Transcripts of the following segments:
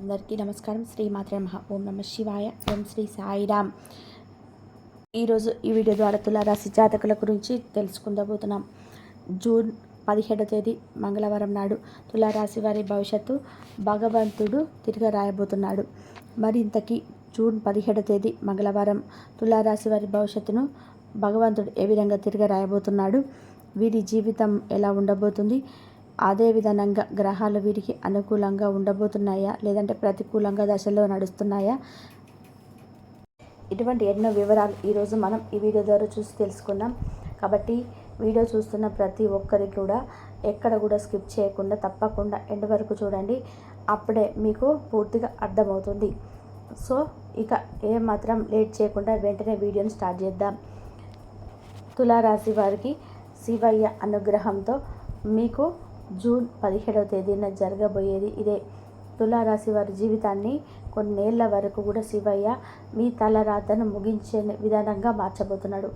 అందరికీ నమస్కారం. శ్రీ మాత్రే మహా ఓం నమ శివాయ. ఓం శ్రీ సాయిరామ్. ఈరోజు ఈ వీడియో ద్వారా తులారాశి జాతకుల గురించి తెలుసుకుందబోతున్నాం. జూన్ పదిహేడో తేదీ మంగళవారం నాడు తులారాశి వారి భవిష్యత్తు భగవంతుడు తిరిగి రాయబోతున్నాడు. మరింతకి జూన్ పదిహేడో తేదీ మంగళవారం తులారాశి వారి భవిష్యత్తును భగవంతుడు ఏ విధంగా తిరిగి రాయబోతున్నాడు? వీరి జీవితం ఎలా ఉండబోతుంది? అదే విధంగా గ్రహాలు వీరికి అనుకూలంగా ఉండబోతున్నాయా? లేదంటే ప్రతికూలంగా దశలో నడుస్తున్నాయా? ఇటువంటి ఎన్నో వివరాలు ఈరోజు మనం ఈ వీడియో ద్వారా చూసి తెలుసుకున్నాం. కాబట్టి వీడియో చూస్తున్న ప్రతి ఒక్కరికి కూడా ఎక్కడ కూడా స్కిప్ చేయకుండా తప్పకుండా ఎండ్ వరకు చూడండి. అప్పుడే మీకు పూర్తిగా అర్థమవుతుంది. సో ఇక ఏమాత్రం లేట్ చేయకుండా వెంటనే వీడియోని స్టార్ట్ చేద్దాం. తులారాశి వారికి శివయ్య అనుగ్రహంతో మీకు జూన్ పదిహేడవ తేదీన జరగబోయేది ఇదే. తులారాశి వారి జీవితాన్ని కొన్నేళ్ళ వరకు కూడా శివయ్య మీ తలరాతను ముగించే విధానంగా మార్చబోతున్నాడు.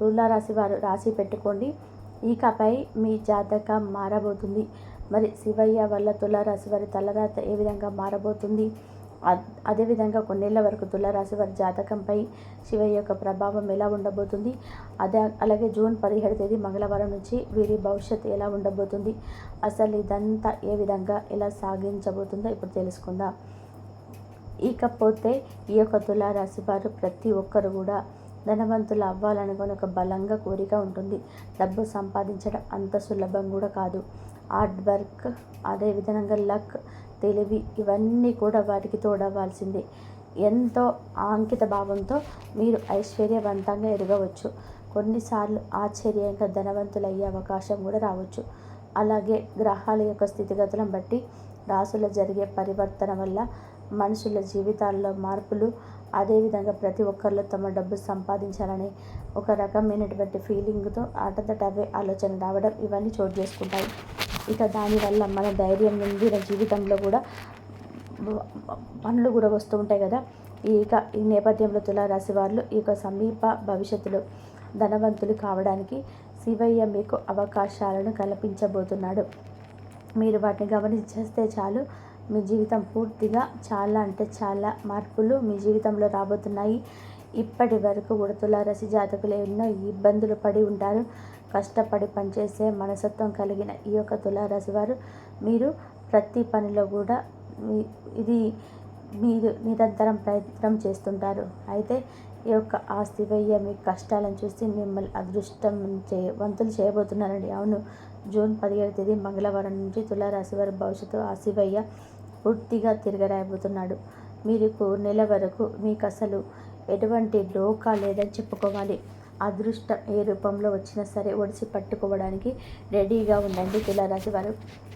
తులారాశి వారు రాసి పెట్టుకోండి. ఇకపై మీ జాతకం మారబోతుంది. మరి శివయ్య వల్ల తులారాశి వారి తలరాత ఏ విధంగా మారబోతుంది? అదేవిధంగా కొన్నేళ్ళ వరకు తులారాశి వారి జాతకంపై శివయ్య యొక్క ప్రభావం ఎలా ఉండబోతుంది? అదే అలాగే జూన్ పదిహేడు తేదీ మంగళవారం నుంచి వీరి భవిష్యత్తు ఎలా ఉండబోతుంది? అసలు ఇదంతా ఏ విధంగా ఎలా సాగించబోతుందో ఇప్పుడు తెలుసుకుందాం. ఇకపోతే ఈ యొక్క తులారాశి వారు ప్రతి ఒక్కరు కూడా ధనవంతులు అవ్వాలనుకుని ఒక బలంగా కోరిక ఉంటుంది. డబ్బు సంపాదించడం అంత సులభం కూడా కాదు. హార్డ్ వర్క్ అదేవిధంగా లక్ తెలివి ఇవన్నీ కూడా వాటికి తోడవ్వాల్సిందే. ఎంతో అంకిత భావంతో మీరు ఐశ్వర్యవంతంగా ఎదగవచ్చు. కొన్నిసార్లు ఆశ్చర్యంగా ధనవంతులయ్యే అవకాశం కూడా రావచ్చు. అలాగే గ్రహాల యొక్క స్థితిగతులను బట్టి రాసులో జరిగే పరివర్తన వల్ల మనుషుల జీవితాల్లో మార్పులు అదేవిధంగా ప్రతి ఒక్కరిలో తమ డబ్బు సంపాదించాలని ఒక రకమైనటువంటి ఫీలింగ్తో ఆటదట అవే ఆలోచన రావడం ఇవన్నీ చోటు చేసుకుంటాయి. ఇక దానివల్ల మన ధైర్యం నుండి మన జీవితంలో కూడా పనులు కూడా వస్తూ ఉంటాయి కదా. ఇక ఈ నేపథ్యంలో తులారాశి వారు ఈ యొక్క సమీప భవిష్యత్తులో ధనవంతులు కావడానికి శివయ్య మీకు అవకాశాలను కల్పించబోతున్నాడు. మీరు వాటిని గమనించేస్తే చాలు మీ జీవితం పూర్తిగా చాలా అంటే చాలా మార్పులు మీ జీవితంలో రాబోతున్నాయి. ఇప్పటి వరకు కూడా తులారాశి జాతకులు ఎన్నో ఇబ్బందులు పడి ఉంటారు. కష్టపడి పనిచేసే మనసత్వం కలిగిన ఈ యొక్క తులారాశి వారు మీరు ప్రతి పనిలో కూడా మీ ఇది మీరు నిరంతరం ప్రయత్నం చేస్తుంటారు. అయితే ఈ యొక్క ఆస్తి శివయ్య మీ కష్టాలను చూసి మిమ్మల్ని అదృష్టం చే వంతులు చేయబోతున్నారండి. అవును జూన్ పదిహేడు తేదీ మంగళవారం నుంచి తులారాశి వారి భవిష్యత్తు ఆ శివయ్య పూర్తిగా తిరగరాయబోతున్నాడు. మీరు నెల వరకు మీకు అసలు ఎటువంటి లోకా లేదని చెప్పుకోవాలి. అదృష్టం ఏ రూపంలో వచ్చినా సరే ఒడిసి పట్టుకోవడానికి రెడీగా ఉండండి. తులారాశి వారు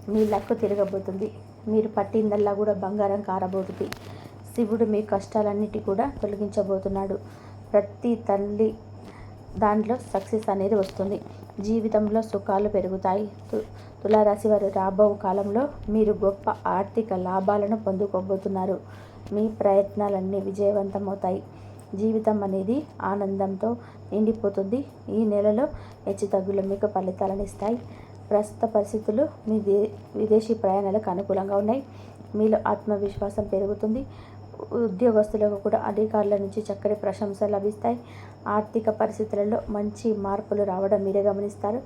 మీ లక్కు తిరగబోతుంది. మీరు పట్టిందల్లా కూడా బంగారం కారబోతుంది. శివుడు మీ కష్టాలన్నిటి కూడా తొలగించబోతున్నాడు. ప్రతి తల్లి దాంట్లో సక్సెస్ అనేది వస్తుంది. జీవితంలో సుఖాలు పెరుగుతాయి. తులారాశి వారు రాబో కాలంలో మీరు గొప్ప ఆర్థిక లాభాలను పొందుకోబోతున్నారు. మీ ప్రయత్నాలన్నీ విజయవంతమవుతాయి. జీవితం అనేది ఆనందంతో నిండిపోతుంది. ఈ నెలలో హెచ్చుతగ్గులు మీకు ఫలితాలను ఇస్తాయి. ప్రస్తుత పరిస్థితులు మీ దే విదేశీ ప్రయాణాలకు అనుకూలంగా ఉన్నాయి. మీలో ఆత్మవిశ్వాసం పెరుగుతుంది. ఉద్యోగస్తులకు కూడా అధికారుల నుంచి చక్కటి ప్రశంసలు లభిస్తాయి. ఆర్థిక పరిస్థితులలో మంచి మార్పులు రావడం మీరే గమనిస్తారు.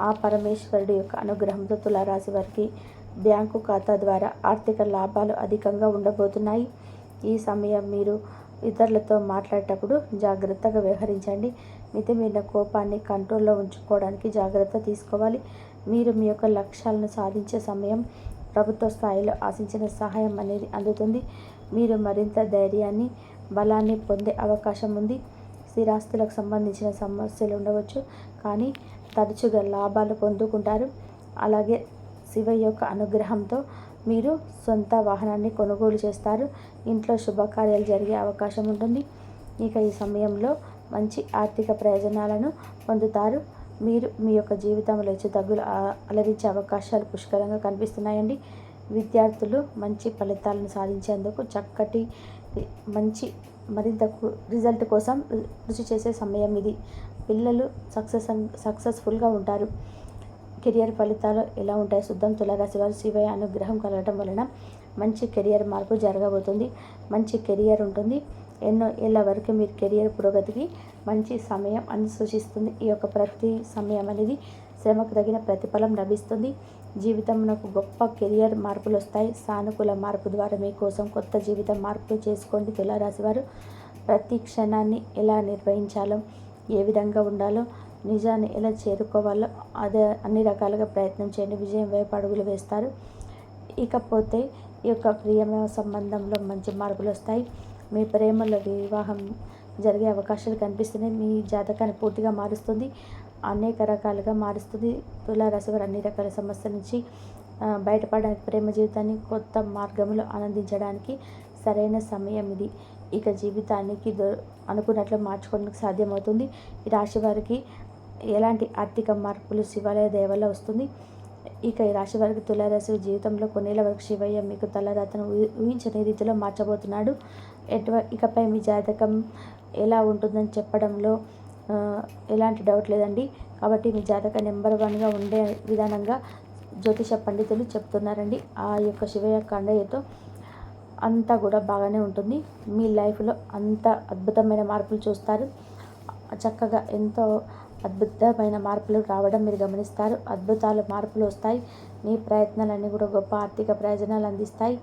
ఆ పరమేశ్వరుడు యొక్క అనుగ్రహంతో తులారాశి వారికి బ్యాంకు ఖాతా ద్వారా ఆర్థిక లాభాలు అధికంగా ఉండబోతున్నాయి. ఈ సమయం మీరు ఇతరులతో మాట్లాడేటప్పుడు జాగ్రత్తగా వ్యవహరించండి. మితిమీరిన కోపాన్ని కంట్రోల్లో ఉంచుకోవడానికి జాగ్రత్త తీసుకోవాలి. మీరు మీ యొక్క లక్ష్యాలను సాధించే సమయం ప్రభుత్వ స్థాయిలో ఆశించిన సహాయం అనేది అందుతుంది. మీరు మరింత ధైర్యాన్ని బలాన్ని పొందే అవకాశం ఉంది. స్థిరాస్తులకు సంబంధించిన సమస్యలు ఉండవచ్చు కానీ తరచుగా లాభాలు పొందుకుంటారు. అలాగే శివ యొక్క అనుగ్రహంతో మీరు సొంత వాహనాన్ని కొనుగోలు చేస్తారు. ఇంట్లో శుభకార్యాలు జరిగే అవకాశం ఉంటుంది. ఇక ఈ సమయంలో మంచి ఆర్థిక ప్రయోజనాలను పొందుతారు. మీరు మీ యొక్క జీవితంలో ఇచ్చే తగ్గులు అలరించే అవకాశాలు పుష్కలంగా కనిపిస్తున్నాయండి. విద్యార్థులు మంచి ఫలితాలను సాధించేందుకు చక్కటి మంచి మరింత రిజల్ట్ కోసం కృషి చేసే సమయం ఇది. పిల్లలు సక్సెస్ సక్సెస్ఫుల్గా ఉంటారు. కెరియర్ ఫలితాలు ఎలా ఉంటాయి? శుద్ధం తులారాశి వారు శివయ అనుగ్రహం కలగటం వలన మంచి కెరియర్ మార్పు జరగబోతుంది. మంచి కెరియర్ ఉంటుంది. ఎన్నో ఏళ్ళ వరకు మీరు కెరియర్ పురోగతికి మంచి సమయం అని సూచిస్తుంది ఈ యొక్క ప్రతి సమయం అనేది శ్రమకు తగిన ప్రతిఫలం లభిస్తుంది. జీవితంలో గొప్ప కెరియర్ మార్పులు వస్తాయి. సానుకూల మార్పు ద్వారా మీకోసం కొత్త జీవితం మార్పులు చేసుకోండి. తులారాశి వారు ప్రతి క్షణాన్ని ఎలా నిర్వహించాలో ఏ విధంగా ఉండాలో నిజాన్ని ఎలా చేరుకోవాలో అదే అన్ని రకాలుగా ప్రయత్నం చేయండి. విజయం వైపు అడుగులు వేస్తారు. ఇకపోతే ఈ యొక్క ప్రియమైన సంబంధంలో మంచి మార్పులు వస్తాయి. మీ ప్రేమలో వివాహం జరిగే అవకాశాలు కనిపిస్తున్నాయి. మీ జాతకాన్ని పూర్తిగా మారుస్తుంది. అనేక రకాలుగా మారుస్తుంది. తులారాశి వారు అన్ని రకాల సమస్యల నుంచి బయటపడడానికి ప్రేమ జీవితాన్ని కొత్త మార్గంలో ఆనందించడానికి సరైన సమయం ఇది. ఇక జీవితానికి దొ అనుకున్నట్లు మార్చుకోవడానికి సాధ్యమవుతుంది. ఈ రాశి వారికి ఎలాంటి ఆర్థిక మార్పులు శివాలయ దేవల్ల వస్తుంది? ఇక ఈ రాశి వారికి తులారాశి జీవితంలో కొన్నేళ్ళ వరకు శివయ్య మీకు తలరాతను ఊహించని రీతిలో మార్చబోతున్నాడు. ఎటువ ఇకపై మీ జాతకం ఎలా ఉంటుందని చెప్పడంలో ఎలాంటి డౌట్ లేదండి. కాబట్టి మీ జాతక నెంబర్ వన్గా ఉండే విధానంగా జ్యోతిష పండితులు చెప్తున్నారండి. ఆ యొక్క శివయ్య కండయ్యతో అంతా కూడా బాగానే ఉంటుంది. మీ లైఫ్లో అంత అద్భుతమైన మార్పులు చూస్తారు. చక్కగా ఎంతో అద్భుతమైన మార్పులు రావడం మీరు గమనిస్తారు. అద్భుతాలు మార్పులు వస్తాయి. మీ ప్రయత్నాలన్నీ కూడా గొప్ప ఆర్థిక ప్రయోజనాలు అందిస్తాయి.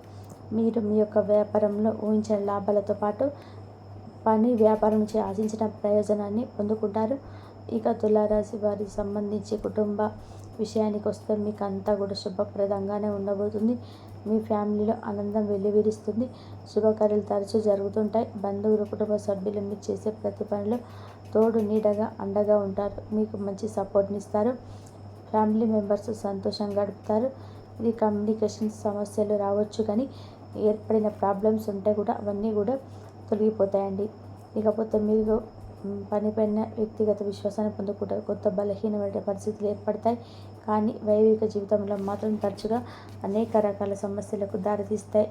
మీరు మీ యొక్క వ్యాపారంలో ఊహించిన లాభాలతో పాటు పని వ్యాపారం నుంచి ఆశించిన ప్రయోజనాన్ని పొందుకుంటారు. ఇక తులారాశి వారికి సంబంధించి కుటుంబ విషయానికి వస్తే మీకు అంతా కూడా శుభప్రదంగానే ఉండబోతుంది. మీ ఫ్యామిలీలో ఆనందం వెల్లివిరుస్తుంది. శుభకార్యాలు తరచూ జరుగుతుంటాయి. బంధువులు కుటుంబ సభ్యులు మీరు చేసే ప్రతి పనిలో తోడు నీడగా అండగా ఉంటారు. మీకు మంచి సపోర్ట్ని ఇస్తారు ఫ్యామిలీ మెంబర్స్ సంతోషంగా గడుపుతారు. ఇది కమ్యూనికేషన్ సమస్యలు రావచ్చు కానీ ఏర్పడిన ప్రాబ్లమ్స్ ఉంటే కూడా అవన్నీ కూడా తొలగిపోతాయండి. ఇకపోతే మీరు పనిపైన వ్యక్తిగత విశ్వాసాన్ని పొందుకుంటారు కొత్త బలహీనమైన పరిస్థితులు ఏర్పడతాయి. కానీ వైవిక జీవితంలో మాత్రం తరచుగా అనేక రకాల సమస్యలకు దారితీస్తాయి.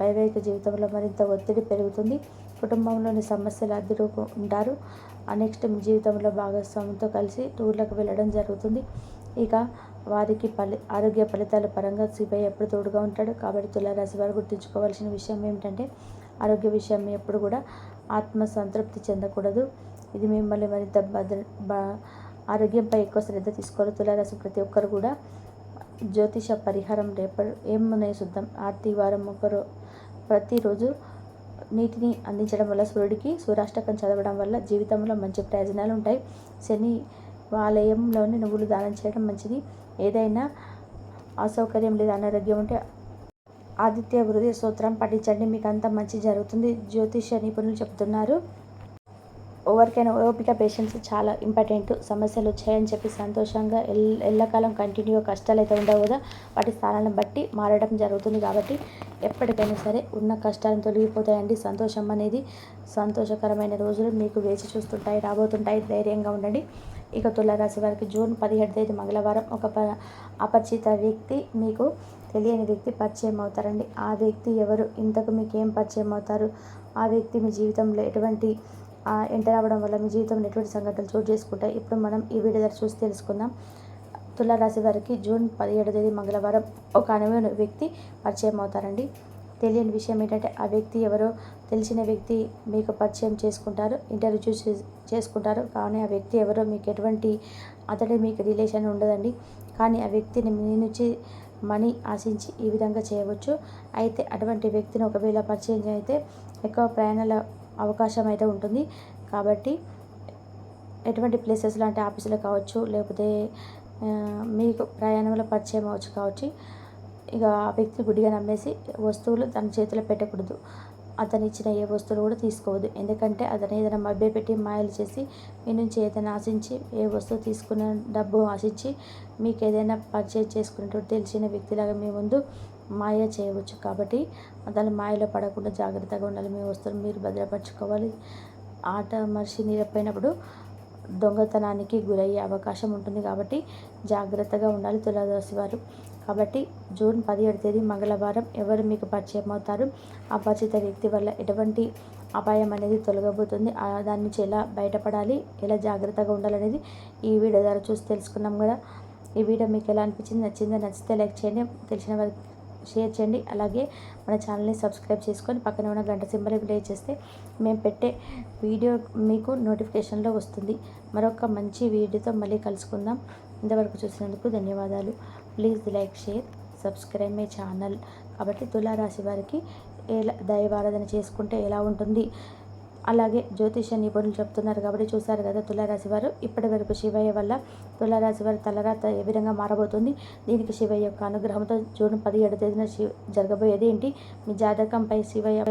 వైవాహిక జీవితంలో మరింత ఒత్తిడి పెరుగుతుంది. కుటుంబంలోని సమస్యలు అద్దరు ఉంటారు నెక్స్ట్ మీ జీవితంలో భాగస్వామితో కలిసి టూర్లకు వెళ్ళడం జరుగుతుంది. ఇక వారికి ఫలి ఆరోగ్య ఫలితాల పరంగా శివయ్య ఎప్పుడు తోడుగా ఉంటాడు. కాబట్టి తులారాశి వారు గుర్తుంచుకోవాల్సిన విషయం ఏమిటంటే ఆరోగ్య విషయం ఎప్పుడు కూడా ఆత్మ సంతృప్తి చెందకూడదు. ఇది మిమ్మల్ని మరింత భద్ర ఆరోగ్యంపై ఎక్కువ శ్రద్ధ తీసుకోవాలి. తులారాశి ప్రతి ఒక్కరు కూడా జ్యోతిష పరిహారం రేప ఏమున్నాయి శుద్ధం ఆర్తి వారం ఒకరు ప్రతిరోజు నీటిని అందించడం వల్ల సూర్యుడికి సూర్యాష్టకం చదవడం వల్ల జీవితంలో మంచి ప్రయోజనాలు ఉంటాయి. శని ఆలయంలోని నువ్వులు దానం చేయడం మంచిది. ఏదైనా అసౌకర్యం లేదా అనారోగ్యం ఉంటే ఆదిత్య హృదయ సూత్రం పఠించండి. మీకు అంత మంచి జరుగుతుంది. జ్యోతిష నిపుణులు చెబుతున్నారు. ఎవరికైనా ఓపిక పేషెన్స్ చాలా ఇంపార్టెంట్ సమస్యలు వచ్చాయని చెప్పి సంతోషంగా ఎల్ ఎల్లకాలం కంటిన్యూ కష్టాలు అయితే ఉండవు కదా. వాటి స్థానాలను బట్టి మారడం జరుగుతుంది కాబట్టి ఎప్పటికైనా సరే ఉన్న కష్టాలను తొలగిపోతాయండి. సంతోషం అనేది సంతోషకరమైన రోజులు మీకు వేచి చూస్తుంటాయి రాబోతుంటాయి. ధైర్యంగా ఉండండి. ఇక తులారాశి వారికి జూన్ పదిహేడు తేదీ మంగళవారం ఒక ప అపరిచిత వ్యక్తి మీకు తెలియని వ్యక్తి పరిచయం అవుతారండి. ఆ వ్యక్తి ఎవరు? ఇంతకు మీకు ఏం పరిచయం అవుతారు? ఆ వ్యక్తి మీ జీవితంలో ఎటువంటి ఎంటర్ అవ్వడం వల్ల మీ జీవితంలో ఎటువంటి సంఘటనలు చోటు చేసుకుంటాయి. ఇప్పుడు మనం ఈ వీడియో ద్వారా చూసి తెలుసుకుందాం. తులారాశి వారికి జూన్ పదిహేడు తేదీ మంగళవారం ఒక అనువైన వ్యక్తి పరిచయం అవుతారండి. తెలియని విషయం ఏంటంటే ఆ వ్యక్తి ఎవరో తెలిసిన వ్యక్తి మీకు పరిచయం చేసుకుంటారు ఇంటర్వ్యూ చూసి చేసుకుంటారు. కానీ ఆ వ్యక్తి ఎవరో మీకు ఎటువంటి అతడి మీకు రిలేషన్ ఉండదండి. కానీ ఆ వ్యక్తిని మీ నుంచి మనీ ఆశించి ఈ విధంగా చేయవచ్చు. అయితే అటువంటి వ్యక్తిని ఒకవేళ పరిచయం అయితే ఎక్కువ ప్రయాణాల అవకాశం అయితే ఉంటుంది. కాబట్టి ఎటువంటి ప్లేసెస్ లాంటి ఆఫీసులు కావచ్చు లేకపోతే మీకు ప్రయాణంలో పరిచయం అవ్వచ్చు కావచ్చు ఇక ఆ వ్యక్తి గుడిగా నమ్మేసి వస్తువులు తన చేతిలో పెట్టకూడదు. అతను ఇచ్చిన ఏ వస్తువులు కూడా తీసుకోవద్దు. ఎందుకంటే అతను ఏదైనా మభ్య పెట్టి మాయలు చేసి మీ నుంచి ఏదైనా ఆశించి ఏ వస్తువు తీసుకున్న డబ్బు ఆశించి మీకు ఏదైనా పర్చేజ్ చేసుకున్నట్టు తెలిసిన వ్యక్తిలాగా మీ ముందు మాయ చేయవచ్చు. కాబట్టి దాని మాయలో పడకుండా జాగ్రత్తగా ఉండాలి. మీ వస్తువులు మీరు భద్రపరచుకోవాలి. ఆట మనిషి నిరపోయినప్పుడు దొంగతనానికి గురయ్యే అవకాశం ఉంటుంది. కాబట్టి జాగ్రత్తగా ఉండాలి తులాదోసి వారు. కాబట్టి జూన్ పదిహేడు తేదీ మంగళవారం ఎవరు మీకు పరిచయం అవుతారు? అపరిచిత వ్యక్తి వల్ల ఎటువంటి అపాయం అనేది తొలగబోతుంది. దాని నుంచి ఎలా బయటపడాలి? ఎలా జాగ్రత్తగా ఉండాలనేది ఈ వీడియో ద్వారా చూసి తెలుసుకున్నాం కదా. ఈ వీడియో మీకు ఎలా అనిపించింది? నచ్చిందో? నచ్చితే లైక్ చేయండి. తెలిసిన వారికి షేర్ చేయండి. అలాగే మన ఛానల్ని సబ్స్క్రైబ్ చేసుకొని పక్కన ఉన్న గంట సింబల్ ప్లే చేస్తే మేము పెట్టే వీడియో మీకు నోటిఫికేషన్లో వస్తుంది. మరొక మంచి వీడియోతో మళ్ళీ కలుసుకుందాం. ఇంతవరకు చూసినందుకు ధన్యవాదాలు. Please like share subscribe my channel. కాబట్టి తులారాశి వారికి ఎలా దైవారాధన చేసుకుంటే ఎలా ఉంటుంది? అలాగే జ్యోతిష నిపుణులు చెప్తున్నారు కాబట్టి చూశారు కదా తులారాశి వారు. ఇప్పటి వరకు శివయ్య వల్ల తులారాశి వారి తలరాత ఏ విధంగా మారబోతుంది? దీనికి శివయ్య యొక్క అనుగ్రహంతో జూన్ పదిహేడు తేదీన శివ జరగబోయేది ఏంటి? మీ జాతకంపై శివయ్య